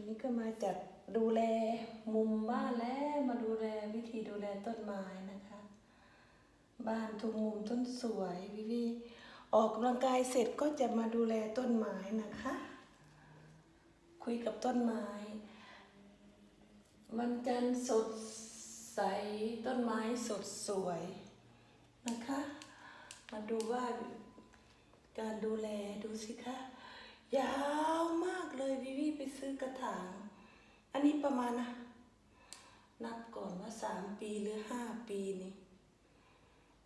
ันนี้ก็มาจัดดูแลมุมบ้านแล้วมาดูแลวิธีดูแลต้นไม้นะคะ บ้านทุกมุมต้นสวยวิวีออกกำลังกายเสร็จก็จะมาดูแลต้นไม้นะคะ คุยกับต้นไม้ วันจันทร์สดใสต้นไม้สดสวยนะคะ มาดูว่าการดูแลดูสิคะ ยาวมากเลยวิวีไปซื้อกระถาง อันนี้ประมาณนะ นับก่อนว่าสามปีหรือห้าปีนี่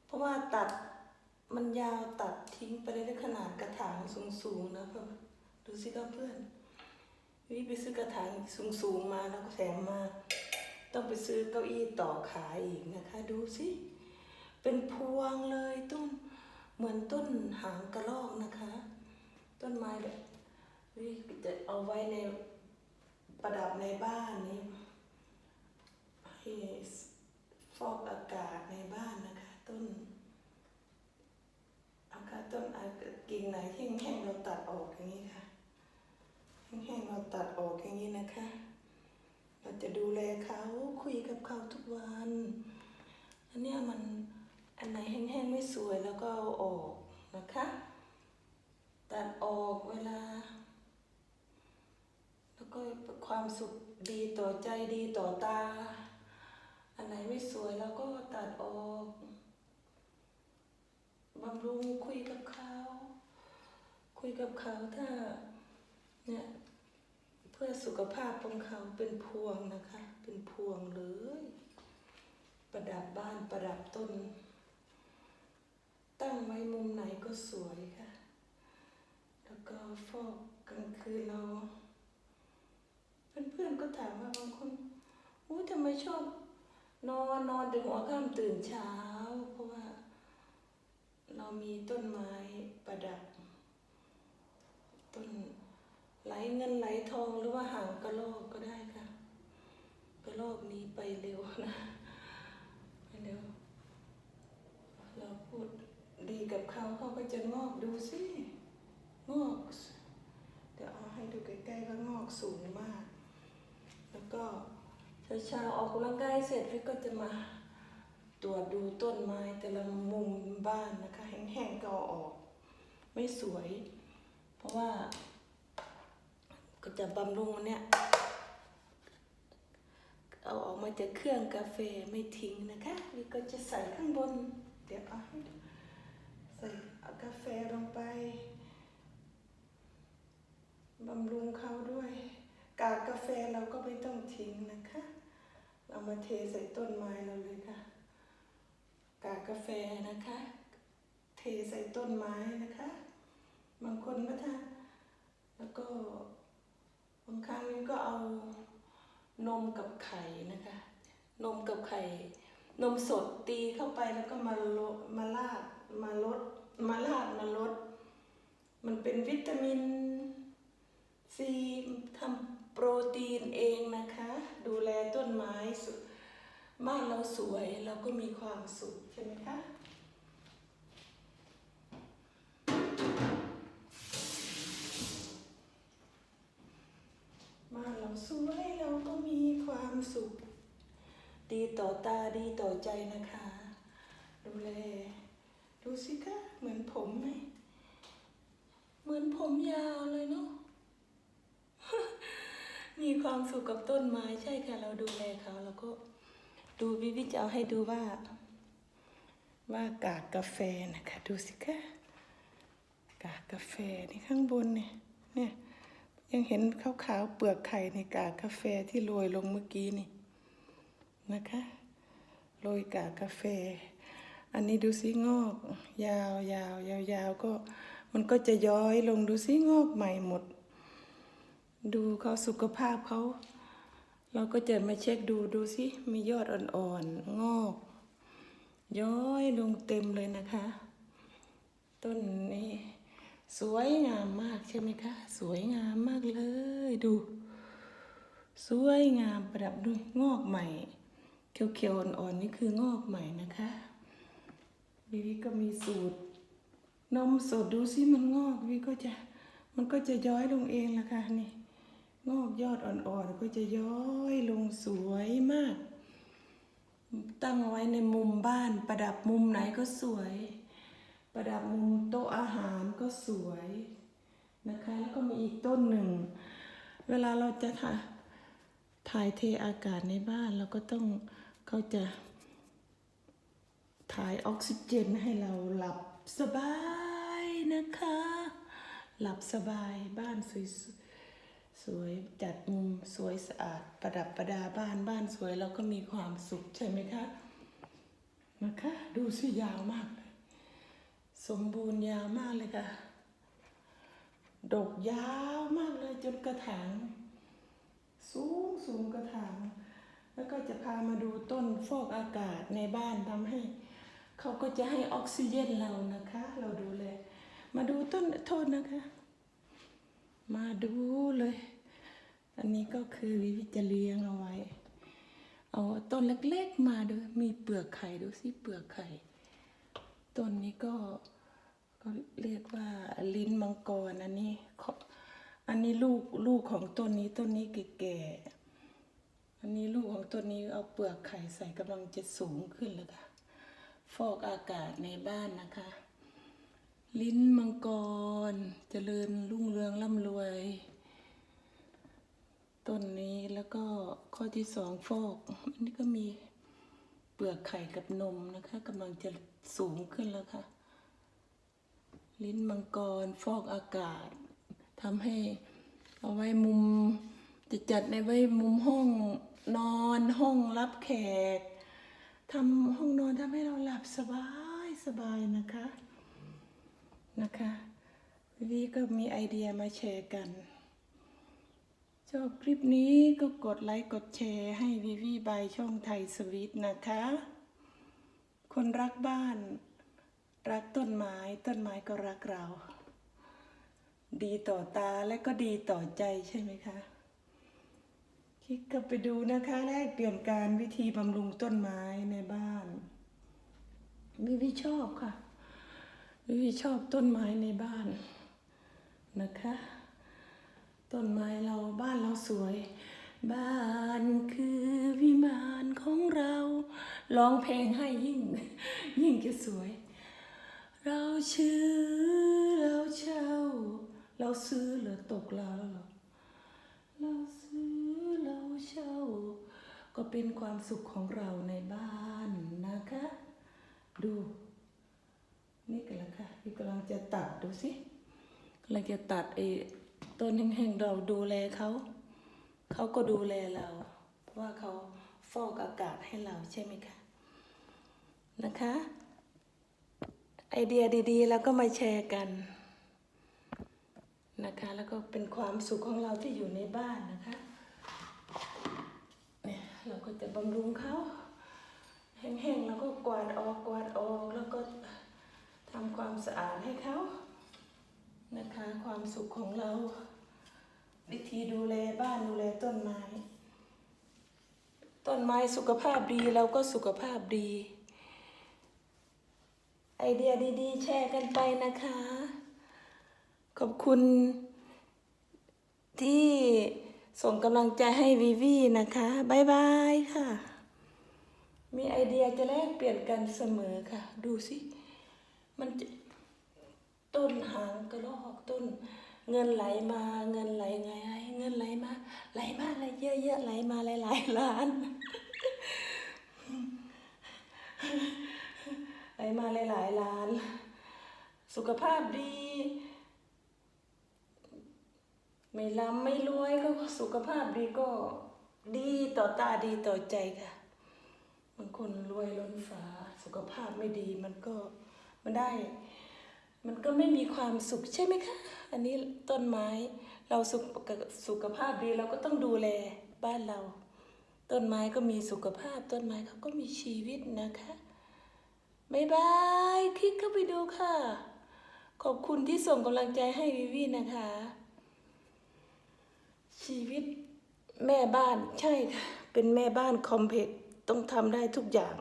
เพราะว่าตัดมันยาวตัดทิ้งไปได้ขนาดกระถางสูงๆนะเพื่อนดูสิครับเพื่อนวิไปซื้อกระถางสูงๆมาแล้วก็แถมมาต้องไปซื้อเก้าอี้ต่อขาอีกนะคะ ดูสิเป็นพวงเลยต้นเหมือนต้นหางกระรอกนะคะ ต้นไม้แบบ วิจะเอาไว้ในประดับในบ้านนี้ให้ฟอกอากาศในบ้านนะคะ ต้นอากาศต้นกิ่งไหนที่แห้งๆเราตัดออกอย่างนี้ค่ะแห้งๆเราตัดออกอย่างนี้นะคะ เราจะดูแลเขาคุยกับเขาทุกวันอันนี้มันอันไหนแห้งๆไม่สวยแล้วก็เอาออกนะคะ ตัดออกเวลา ความสุขดีต่อใจดีต่อตา อันไหนไม่สวยแล้วก็ตัดออกบำรุงคุยกับเขา คุยกับเขาถ้าเนี่ยเพื่อสุขภาพของเขาเป็นพวงนะคะ เป็นพวงเลยประดับบ้านประดับต้น ตั้งไว้มุมไหนก็สวยค่ะ แล้วก็ฟอกกลางคืนเรา เพื่อนๆก็ถาม ว่าบางคนอู้ทำไมชอบ นอนนอนถึงหัวค่ำตื่นเช้า เพราะว่า เรามีต้นไม้ประดับ ต้นไหลเงินไหลทองหรือว่าหางกระโลกก็ได้ค่ะกระโลกนี้ไปเร็วนะไปเร็วเราพูดดีกับเขาเขาก็จะงอกดูสิงอก เดี๋ยวเอาให้ดูใกล้ๆว่างอกสูงมาก แล้วก็เช้าๆออกกำลังกายเสร็จพี่ก็จะมาตรวจดูต้นไม้แต่ละมุมบ้านนะคะ แห้งๆก็ออก ไม่สวย เพราะว่า ก็จะบำรุงเนี่ยเอาออกมาจากเครื่องกาแฟไม่ทิ้งนะคะนี่ก็จะใส่ข้างบน เดี๋ยวเอาให้ดูใส่ากาแฟลงไปบำรุงเขาด้วย กากกาแฟเราก็ไม่ต้องทิ้งนะคะเอามาเทใส่ต้นไม้เราเลยค่ะ กากกาแฟนะคะ เทใส่ต้นไม้นะคะ บางคนก็ทาแล้วก็บางครั้งนี้ก็เอานมกับไข่นะคะ นมกับไข่ นมสดตีเข้าไปแล้วก็มาลมาลาดมาลดมาลาดมาลด มันเป็นวิตามินซีทำ โปรตีนเองนะคะ ดูแลต้นไม้สุดบ้านเราสวยเราก็มีความสุขใช่ไหมคะบ้านเราสวยเราก็มีความสุข ดีต่อตาดีต่อใจนะคะ ดูแลดูสิคะเหมือนผมไหมเหมือนผมยาวเลยเนาะ มี ความสุขกับต้นไม้ใช่ค่ะ เราดูแลเขา แล้วก็ดูวิวิจะเอาให้ดูว่า ว่ากากกาแฟนะคะ ดูสิคะกากกาแฟนี่ข้างบนเนี่ยเนี่ยยังเห็นขาวๆเปลือกไข่ในกากกาแฟที่โรยลงเมื่อกี้นี่นะคะโรยกากกาแฟ อันนี้ดูสิงอก ยาวยาวยาวยาวก็มันก็จะย้อยลงดูสิงอกใหม่หมด ดูเขาสุขภาพเขา เราก็จะมาเช็คดูดูสิมียอดอ่อนๆ งอก ย้อยลงเต็มเลยนะคะ ต้นนี้ สวยงามมากใช่ไหมคะ สวยงามมากเลยดู สวยงามประดับด้วยงอกใหม่ เขียวๆ อ่อนๆ นี่คืองอกใหม่นะคะวิวิก็มีสูตร นมสดดูสิมันงอกวิก็จะมันก็จะย้อยลงเองละค่ะนี่ งอกยอดอ่อนๆก็จะย้อยลงสวยมาก ตั้งไว้ในมุมบ้าน ประดับมุมไหนก็สวย ประดับมุมโต๊ะอาหารก็สวยนะคะ แล้วก็มีอีกต้นหนึ่ง เวลาเราจะถ่ายถ่ายเทอากาศในบ้านเราก็ต้องเขาจะถ่ายออกซิเจนให้เราหลับสบายนะคะ หลับสบายบ้านสวย สวยจัดมุมสวยสะอาดประดับประดาบ้านบ้านสวยเราก็มีความสุขใช่ไหมคะนะคะดูสิยาวมากเลยสมบูรณ์ยาวมากเลยค่ะ ดกยาวมากเลยจนกระถางสูงสูงกระถาง แล้วก็จะพามาดูต้นฟอกอากาศในบ้านทำให้เขาก็จะให้ออกซิเจนเรานะคะ เราดูเลยมาดูต้นโทษนะคะ มาดูเลย อันนี้ก็คือวิวิจะเลี้ยงเอาไว้ เอาต้นเล็กๆมาดูมีเปลือกไข่ดูสิเปลือกไข่ต้นนี้ก็ก็เรียกว่าลิ้นมังกรอันนี้ขออันนี้ลูกลูกของต้นนี้ต้นนี้แก่ๆอันนี้ลูกของต้นนี้เอาเปลือกไข่ใส่กำลังจะสูงขึ้นแล้วค่ะฟอกอากาศในบ้านนะคะ ลิ้นมังกรเจริญรุ่งเรืองร่ำรวย ต้นนี้แล้วก็ข้อที่สองฟอกอันนี้ก็มีเปลือกไข่กับนมนะคะกำลังจะสูงขึ้นแล้วค่ะ ลิ้นมังกรฟอกอากาศทำให้เอาไว้มุมจะจัดในไว้มุมห้องนอนห้องรับแขกทำห้องนอนทำให้เราหลับสบายสบายนะคะนะคะวิก็มีไอเดียมาแชร์กัน ชอบคลิปนี้ก็กดไลค์กดแชร์ให้วิวีบายช่องไทยสวีทนะคะ คนรักบ้าน รักต้นไม้ต้นไม้ก็รักเรา ดีต่อตาและก็ดีต่อใจใช่ไหมคะคลิกกลับไปดูนะคะแลกเปลี่ยนการวิธีบำรุงต้นไม้ในบ้านวิวิชอบค่ะ วิวิชอบต้นไม้ในบ้านนะคะ ต้นไม้เราบ้านเราสวย บ้านคือวิมานของเราร้องเพลงให้ยิ่ง ยิ่งจะสวย เราชื่อเราเช่า เราซื้อเหรือตกเราแล้วเหรอเราซื้อเราเช่า ก็เป็นความสุขของเราในบ้านนะคะ ดู นี่กันละค่ะพี่กำลังจะตัดดูสิกำลังจะตัดไอ ต้นแห้งๆเราดูแลเขาเขาก็ดูแลเรา เพราะว่าเขาฟอกอากาศให้เราใช่ไหมคะนะคะ ไอเดียดีๆ แล้วก็มาแชร์กันนะคะ แล้วก็เป็นความสุขของเราที่อยู่ในบ้านนะคะเนี่ยเราก็จะบำรุงเขาแห้งๆแล้วก็กวาดออกกวาดออกแล้วก็ทำความสะอาดให้เขา นะคะ ความสุขของเรา วิธีดูแลบ้านดูแลต้นไม้ ต้นไม้สุขภาพดีเราก็สุขภาพดี ไอเดียดีๆ แชร์กันไปนะคะ ขอบคุณ ที่ส่งกำลังใจให้วีวีนะคะบายบายค่ะ มีไอเดียจะแลกเปลี่ยนกันเสมอค่ะ ดูสิ มันจะ ต้นหางกระรอกต้น เงินไหลมาเงินไหลไงเงินไหลมาไหลมาอะไรเยอะๆไหลมาหลายๆล้านไหลมาหลายๆล้าน สุขภาพดี ไม่รำไม่รวยก็สุขภาพดีก็ดีต่อตาดีต่อใจค่ะบางคนรวยล้นฟ้า สุขภาพไม่ดีมันก็มันได้ มันก็ไม่มีความสุขใช่ไหมคะ อันนี้ต้นไม้เราสุขสุขภาพดีเราก็ต้องดูแลบ้านเรา ต้นไม้ก็มีสุขภาพ ต้นไม้เขาก็มีชีวิตนะคะบายบายคลิกเข้าไปดูค่ะ ขอบคุณที่ส่งกำลังใจให้วิวีนะคะ ชีวิตแม่บ้านใช่ค่ะ เป็นแม่บ้านคอมเพล็กต้องทำได้ทุกอย่าง